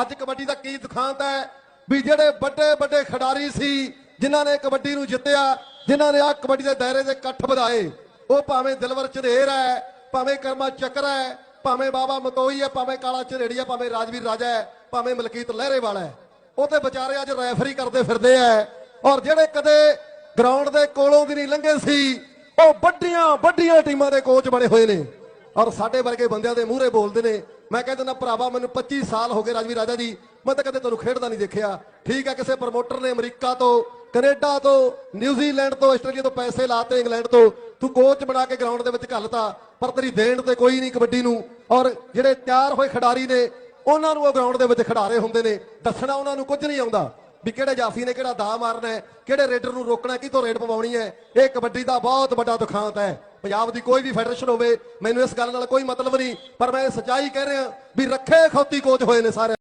ਅੱਜ ਕਬੱਡੀ ਦਾ ਕੀ ਦੁਖਾਂਤ ਹੈ? ਵੀ ਜਿਹੜੇ ਵੱਡੇ ਵੱਡੇ ਖਿਡਾਰੀ ਸੀ, ਜਿਨ੍ਹਾਂ ਨੇ ਕਬੱਡੀ ਨੂੰ ਜਿੱਤਿਆ, ਜਿਨ੍ਹਾਂ ਨੇ ਆ ਕਬੱਡੀ ਦੇ ਦਾਇਰੇ ਦੇ ਇਕੱਠ ਵਧਾਏ, ਉਹ ਭਾਵੇਂ ਦਿਲਵਰ ਝਰੇਰ ਹੈ, ਭਾਵੇਂ ਕਰਮਾ ਚੱਕਰ ਹੈ, ਭਾਵੇਂ ਬਾਬਾ ਮਤੋਈ ਹੈ, ਭਾਵੇਂ ਕਾਲਾ ਝਰੇੜੀ ਹੈ ਭਾਵੇਂ ਰਾਜਵੀਰ ਰਾਜਾ ਹੈ, ਭਾਵੇਂ ਮਲਕੀਤ ਲਹਿਰੇ ਵਾਲਾ ਹੈ। ਉਹ ਤੇ ਵਿਚਾਰੇ ਅੱਜ ਰੈਫਰੀ ਕਰਦੇ ਫਿਰਦੇ ਆ। ਔਰ ਜਿਹੜੇ ਕਦੇ ਗਰਾਊਂਡ ਦੇ ਕੋਲੋਂ ਵੀ ਨਹੀਂ ਲੰਘੇ ਸੀ, ਉਹ ਵੱਡੀਆਂ ਵੱਡੀਆਂ ਟੀਮਾਂ ਦੇ ਕੋਚ ਬਣੇ ਹੋਏ ਨੇ। ਔਰ ਸਾਡੇ ਵਰਗੇ ਬੰਦਿਆਂ ਦੇ ਮੂਹਰੇ ਬੋਲਦੇ ਨੇ ਮੈਂ ਕਹਿੰਦਾ ਨਾ ਭਰਾਵਾ, ਮੈਨੂੰ 25 ਸਾਲ ਹੋ ਗਏ ਰਾਜਵੀਰ ਰਾਜਾ ਜੀ। ਮੈਂ ਤਾਂ ਕਦੇ ਤੁਹਾਨੂੰ ਖੇਡਦਾ ਨਹੀਂ ਦੇਖਿਆ। ਠੀਕ ਹੈ ਕਿਸੇ ਪ੍ਰਮੋਟਰ ਨੇ ਅਮਰੀਕਾ ਤੋਂ, ਕੈਨੇਡਾ ਤੋਂ, ਨਿਊਜ਼ੀਲੈਂਡ ਤੋਂ, ਆਸਟ੍ਰੇਲੀਆ ਤੋਂ ਪੈਸੇ ਲਾਤੇ ਇੰਗਲੈਂਡ ਤੋਂ। ਤੂੰ ਕੋਚ ਬਣਾ ਕੇ ਗਰਾਊਂਡ ਦੇ ਵਿੱਚ ਘੱਲਤਾ ਪਰ ਤੇਰੀ ਦੇਣ ਤੇ ਕੋਈ ਨਹੀਂ ਕਬੱਡੀ ਨੂੰ। ਔਰ ਜਿਹੜੇ ਤਿਆਰ ਹੋਏ ਖਿਡਾਰੀ ਨੇ, ਉਹਨਾਂ ਨੂੰ ਉਹ ਗਰਾਊਂਡ ਦੇ ਵਿੱਚ ਖਿਡਾਰੇ ਹੁੰਦੇ ਨੇ। ਦੱਸਣਾ ਉਹਨਾਂ ਨੂੰ ਕੁਝ ਨਹੀਂ ਆਉਂਦਾ ਵੀ ਕਿਹੜੇ ਜਾਫੀ ਨੇ ਕਿਹੜਾ ਦਾ ਮਾਰਨਾ ਹੈ, ਕਿਹੜੇ ਰੇਡਰ ਨੂੰ ਰੋਕਣਾ ਕਿਤੋਂ ਰੇਡ ਪਵਾਉਣੀ ਹੈ। ਇਹ ਕਬੱਡੀ ਦਾ ਬਹੁਤ ਵੱਡਾ ਦੁਖਾਂਤ ਹੈ। ਪੰਜਾਬ ਦੀ ਕੋਈ ਵੀ ਫੈਡਰੇਸ਼ਨ ਹੋਵੇ, ਮੈਨੂੰ ਇਸ ਗੱਲ ਨਾਲ ਕੋਈ ਮਤਲਬ ਨਹੀਂ, ਪਰ ਮੈਂ ਸੱਚਾਈ ਕਹਿ ਰਿਹਾ ਵੀ ਰੱਖੇ ਖੌਤੀ ਕੋਚ ਹੋਏ ਨੇ ਸਾਰੇ।